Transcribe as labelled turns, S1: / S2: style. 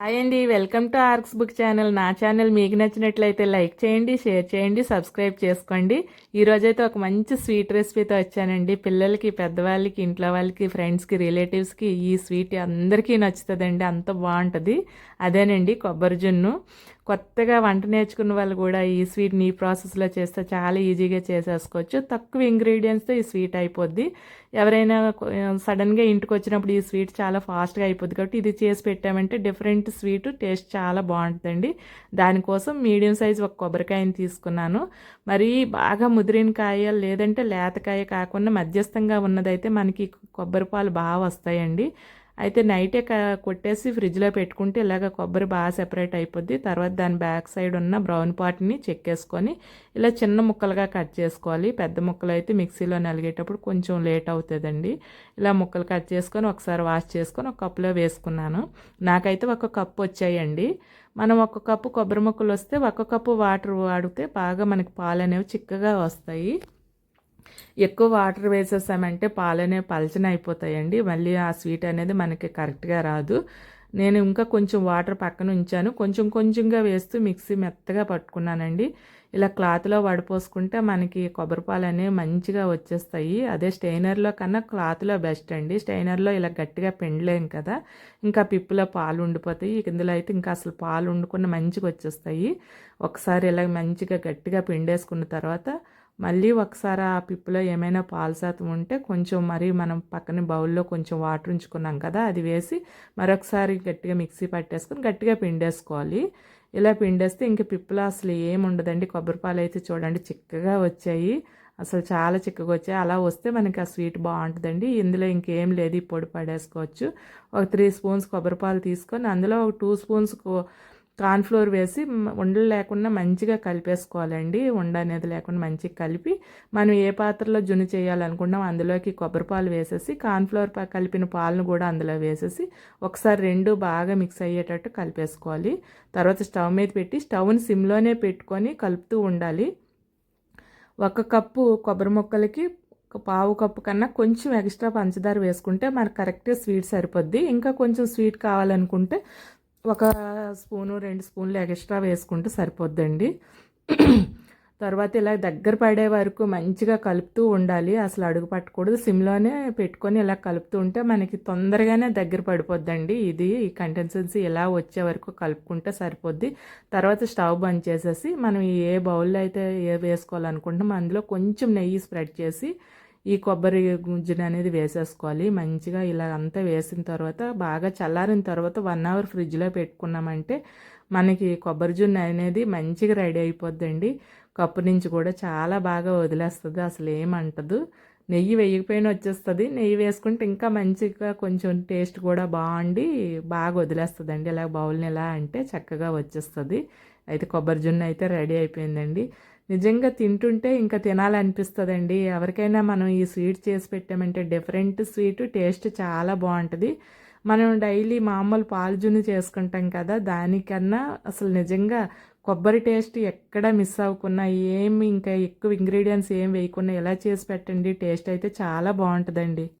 S1: Hi అండి welcome to arcs book channel. నా channel మీకు నచ్చినట్లయితే లైక్ చేయండి షేర్ చేయండి సబ్స్క్రైబ్ చేసుకోండి. ఈరోజైతే ఒక మంచి స్వీట్ రెసిపీతో వచ్చానండి. పిల్లలకి పెద్దవాళ్ళకి ఇంట్లో వాళ్ళకి ఫ్రెండ్స్కి రిలేటివ్స్కి ఈ స్వీట్ అందరికీ నచ్చుతుందండి. అంత బాగుంటుంది. అదేనండి కొబ్బరి జున్ను. కొత్తగా వంట నేర్చుకున్న వాళ్ళు కూడా ఈ స్వీట్ని ఈ ప్రాసెస్లో చేస్తే చాలా ఈజీగా చేసేసుకోవచ్చు. తక్కువ ఇంగ్రీడియంట్స్తో ఈ స్వీట్ అయిపోద్ది. ఎవరైనా సడన్గా ఇంటికి వచ్చినప్పుడు ఈ స్వీట్ చాలా ఫాస్ట్గా అయిపోద్ది కాబట్టి ఇది చేసి పెట్టామంటే డిఫరెంట్ స్వీట్ టేస్ట్ చాలా బాగుంటుందండి. దానికోసం మీడియం సైజ్ ఒక కొబ్బరికాయని తీసుకున్నాను. మరి బాగా ముదిరిన కాయ లేదంటే లేతకాయ కాకుండా మధ్యస్థంగా ఉన్నదైతే మనకి కొబ్బరి పాలు బాగా వస్తాయండి. అయితే నైటే కొట్టేసి ఫ్రిడ్జ్లో పెట్టుకుంటే ఇలాగ కొబ్బరి బాగా సెపరేట్ అయిపోద్ది. తర్వాత దాని బ్యాక్ సైడ్ ఉన్న బ్రౌన్ పార్ట్ని చెక్కేసుకొని ఇలా చిన్న ముక్కలుగా కట్ చేసుకోవాలి. పెద్ద ముక్కలు అయితే మిక్సీలో నలిగేటప్పుడు కొంచెం లేట్ అవుతుందండి. ఇలా ముక్కలు కట్ చేసుకొని ఒకసారి వాష్ చేసుకొని ఒక కప్పులో వేసుకున్నాను. నాకైతే ఒక కప్పు వచ్చాయండి. మనం ఒక కప్పు కొబ్బరి ముక్కలు వస్తే ఒక కప్పు వాటర్ వాడితే బాగా మనకి పాలు అనేవి చిక్కగా వస్తాయి. ఎక్కువ వాటర్ వేసేసామంటే పాలనే పలచన అయిపోతాయండి. మళ్ళీ ఆ స్వీట్ అనేది మనకి కరెక్ట్గా రాదు. నేను ఇంకా కొంచెం వాటర్ పక్కన ఉంచాను. కొంచెం కొంచెంగా వేస్తూ మిక్సీ మెత్తగా పట్టుకున్నానండి. ఇలా క్లాత్లో వడపోసుకుంటే మనకి కొబ్బరి పాలు అనేవి మంచిగా వచ్చేస్తాయి. అదే స్టెయినర్లో కన్నా క్లాత్లో బెస్ట్ అండి. స్టెయినర్లో ఇలా గట్టిగా పెండలేం కదా. ఇంకా పిప్పులో పాలు ఉండిపోతాయి. ఇందులో అయితే ఇంకా అసలు పాలు వండుకున్న మంచిగా వచ్చేస్తాయి. ఒకసారి ఇలా మంచిగా గట్టిగా పిండేసుకున్న తర్వాత మళ్ళీ ఒకసారి ఆ పిప్పులో ఏమైనా పాలు శాతం ఉంటే కొంచెం మరి మనం పక్కన బౌల్లో కొంచెం వాటర్ ఉంచుకున్నాం కదా అది వేసి మరొకసారి గట్టిగా మిక్సీ పట్టేసుకొని గట్టిగా పిండేసుకోవాలి. ఇలా పిండేస్తే ఇంక పిప్పులు అసలు ఏముండదండి కొబ్బరిపాలు అయితే చూడండి చిక్కగా వచ్చాయి. అసలు చాలా చిక్కగా వచ్చాయి. అలా వస్తే మనకి ఆ స్వీట్ బాగుంటుందండి. ఇందులో ఇంకేం లేదు ఈ పొడి పడేసుకోవచ్చు. ఒక త్రీ స్పూన్స్ కొబ్బరిపాలు తీసుకొని అందులో ఒక టూ స్పూన్స్ కార్న్ఫ్లోర్ వేసి ఉండలు లేకుండా మంచిగా కలిపేసుకోవాలండి. ఉండ అనేది లేకుండా మంచిగా కలిపి మనం ఏ పాత్రలో జున్ను చేయాలనుకున్నాం అందులోకి కొబ్బరి పాలు వేసేసి కార్న్ఫ్లోర్ కలిపిన పాలను కూడా అందులో వేసేసి ఒకసారి రెండు బాగా మిక్స్ అయ్యేటట్టు కలిపేసుకోవాలి. తర్వాత స్టవ్ మీద పెట్టి స్టవ్ని సిమ్లోనే పెట్టుకొని కలుపుతూ ఉండాలి. ఒక కప్పు కొబ్బరి ముక్కలకి పావు కప్పు కన్నా కొంచెం ఎక్స్ట్రా పంచదార వేసుకుంటే మనకు కరెక్ట్గా స్వీట్ సరిపోద్ది. ఇంకా కొంచెం స్వీట్ కావాలనుకుంటే ఒక స్పూను రెండు స్పూన్లు ఎక్స్ట్రా వేసుకుంటే సరిపోద్దండి. తర్వాత ఇలా దగ్గర పడే వరకు మంచిగా కలుపుతూ ఉండాలి. అసలు అడుగు పట్టకూడదు. సిమ్లోనే పెట్టుకొని ఇలా కలుపుతూ ఉంటే మనకి తొందరగానే దగ్గర పడిపోద్దండి. ఇది ఈ కంటెన్సెన్సీ ఇలా వచ్చే వరకు కలుపుకుంటే సరిపోద్ది. తర్వాత స్టవ్ బంద్ చేసేసి మనం ఏ బౌల్లో అయితే ఏ వేసుకోవాలనుకుంటున్నామో అందులో కొంచెం నెయ్యి స్ప్రెడ్ చేసి ఈ కొబ్బరి గుజ్జుని అనేది వేసేసుకోవాలి. మంచిగా ఇలా అంతా వేసిన తర్వాత బాగా చల్లారిన తర్వాత వన్ అవర్ ఫ్రిడ్జ్లో పెట్టుకున్నామంటే మనకి కొబ్బరి జున్ను అనేది మంచిగా రెడీ అయిపోద్దండి. కప్పు నుంచి కూడా చాలా బాగా వదిలేస్తుంది అసలు ఏమంటదు నెయ్యి వేయకపోయినా వచ్చేస్తుంది. నెయ్యి వేసుకుంటే ఇంకా మంచిగా కొంచెం టేస్ట్ కూడా బాగుండి బాగా వదిలేస్తుందండి. ఇలా బౌల్ని ఎలా అంటే చక్కగా వచ్చేస్తుంది. అయితే కొబ్బరి జున్ను అయితే రెడీ అయిపోయిందండి. నిజంగా తింటుంటే ఇంకా తినాలనిపిస్తుందండి. ఎవరికైనా మనం ఈ స్వీట్ చేసి పెట్టామంటే డిఫరెంట్ స్వీట్ టేస్ట్ చాలా బాగుంటుంది. మనం డైలీ మామూలు పాలు చేసుకుంటాం కదా దానికన్నా అసలు నిజంగా కొబ్బరి టేస్ట్ ఎక్కడ మిస్ అవ్వకుండా ఏమి ఇంకా ఎక్కువ ఇంగ్రీడియంట్స్ ఏం వేయకుండా ఎలా చేసి పెట్టండి టేస్ట్ అయితే చాలా బాగుంటుందండి.